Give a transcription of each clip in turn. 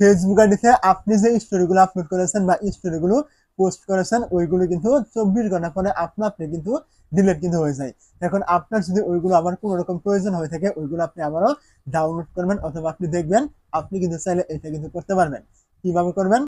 Facebook আইডিতে আপনি যে স্টোরিগুলো আপলোড করেছেন বা স্টোরিগুলো পোস্ট করেছেন, ওইগুলো কিন্তু চব্বিশ ঘণ্টা পরে আপনা আপনি কিন্তু ডিলিট কিন্তু হয়ে যায়। এখন আপনার যদি ওইগুলো আবার কোনো রকম প্রয়োজন হয়ে থাকে, ওইগুলো আপনি আবারও ডাউনলোড করবেন অথবা আপনি দেখবেন, আপনি কিন্তু চাইলে এটা কিন্তু করতে পারবেন। কীভাবে করবেন?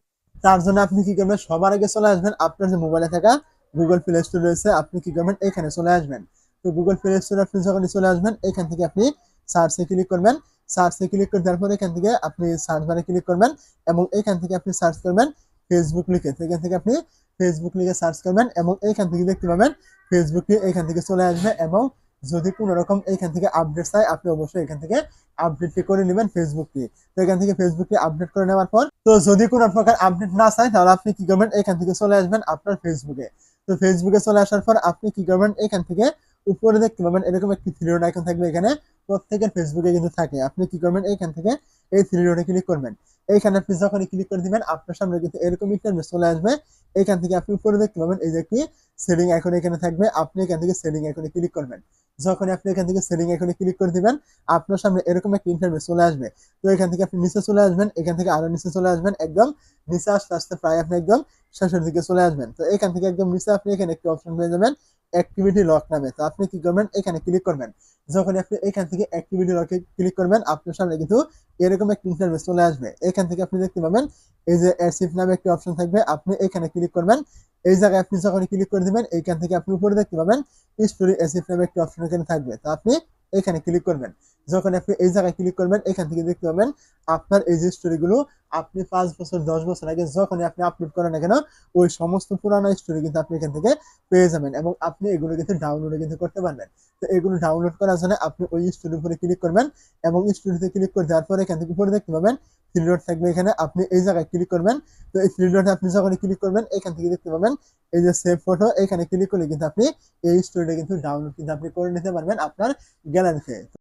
তার জন্য আপনি কি করবেন? সবার আগে চলে আসবেন আপনার যে মোবাইলে থাকা গুগল প্লে স্টোর রয়েছে, আপনি কি করবেন? এখানে চলে আসবেন। তো গুগল প্লে স্টোর আপনি যখন চলে আসবেন, এখান থেকে আপনি সার্চে ক্লিক করবেন। সার্চে ক্লিক করে দেওয়ার পরে এখান থেকে আপনি সার্চ বারে ক্লিক করবেন এবং এখান থেকে আপনি সার্চ করবেন ফেসবুক লিখে এখান থেকে আপনি ফেসবুক লিখে সার্চ করবেন এবং এইখান থেকে দেখতে পাবেন ফেসবুক এখান থেকে চলে আসবে এবং যদি কোনো রকম এইখান থেকে আপডেট চাই আপনি অবশ্যই এখান থেকে আপডেটটি করে নেবেন ফেসবুকটি তো এখান থেকে ফেসবুকটি আপডেট করে নেওয়ার পর তো যদি কোনো প্রকার আপডেট না চাই তাহলে আপনি কি করবেন এখান থেকে চলে আসবেন আপনার ফেসবুকে তো ফেসবুকে চলে আসার পর আপনি কি করবেন এখান থেকে উপরে দেখতে পাবেন এরকম একটি থ্রি ডট আইকন থাকবে এখানে প্রত্যেকের ফেসবুকে কিন্তু থাকে। আপনি কি করবেন? এইখান থেকে এই থ্রি ডটে ক্লিক করবেন। এইখানে আপনি যখনই ক্লিক করে দিবেন, আপনার সামনে কিন্তু এরকম ইন্টারনেট চলে আসবে। এখান থেকে আপনি উপরে দেখতে পাবেন এই যে একটি সেটিং আইকন এখানে থাকবে। আপনি এখান থেকে সেলিং আইকনে ক্লিক করবেন। যখন আপনি এখান থেকে সেলিং আইকনে ক্লিক করে দিবেন, আপনার সামনে এরকম একটা ইন্টারনেট চলে আসবে। তো এখান থেকে আপনি নিচে চলে আসবেন, এখান থেকে আরও নিচে চলে আসবেন, একদম নিচে আসতে আসতে প্রায় আপনি একদম শেষের দিকে চলে আসবেন। তো এখান থেকে একদম নিচে আপনি এখানে একটি অপশন পেয়ে যাবেন। অ্যাক্টিভিটি লক নামে। তো আপনি কি করবেন? এখানে ক্লিক করবেন। যখন আপনি এখান থেকে অ্যাক্টিভিটি লকে ক্লিক করবেন, আপনার সামনে কিন্তু এরকম একটা ইন্টারভেস চলে আসবে। এখান থেকে আপনি দেখতে পাবেন, এই যে অ্যাসিভ নামে একটি অপশন থাকবে। আপনি এখানে ক্লিক করবেন। এই জায়গায় আপনি যখন ক্লিক করে দিবেন, এইখান থেকে আপনি উপরে দেখতে পাবেন স্টোরি অ্যাসিভ নামে একটি অপশন এখানে থাকবে। তো আপনি এখানে ক্লিক করবেন। যখন আপনি এই জায়গায় ক্লিক করবেন, এখান থেকে দেখতে পাবেন, আপনার এই যে স্টোরিগুলো আপনি পাঁচ বছর, দশ বছর আগে যখনই আপনি আপলোড করেন না কেন, ওই সমস্ত পুরানো স্টোরি কিন্তু আপনি এখান থেকে পেয়ে যাবেন এবং আপনি এগুলো কিন্তু ডাউনলোড কিন্তু করতে পারবেন। তো এগুলো ডাউনলোড করার জন্য আপনি ওই স্টোরির উপরে ক্লিক করবেন এবং স্টোরিতে ক্লিক করে দেওয়ার পরে এখান থেকে উপরে দেখতে পাবেন থ্রি ডট থাকবে এখানে, আপনি এই জায়গায় ক্লিক করবেন। তো এই থ্রি ডটে আপনি যখন ক্লিক করবেন, এখান থেকে দেখতে পাবেন এই যে সেভ ফটো এখানে ক্লিক করলে কিন্তু আপনি এই স্টোরিটা কিন্তু ডাউনলোড কিন্তু আপনি করে নিতে পারবেন আপনার গ্যালারিতে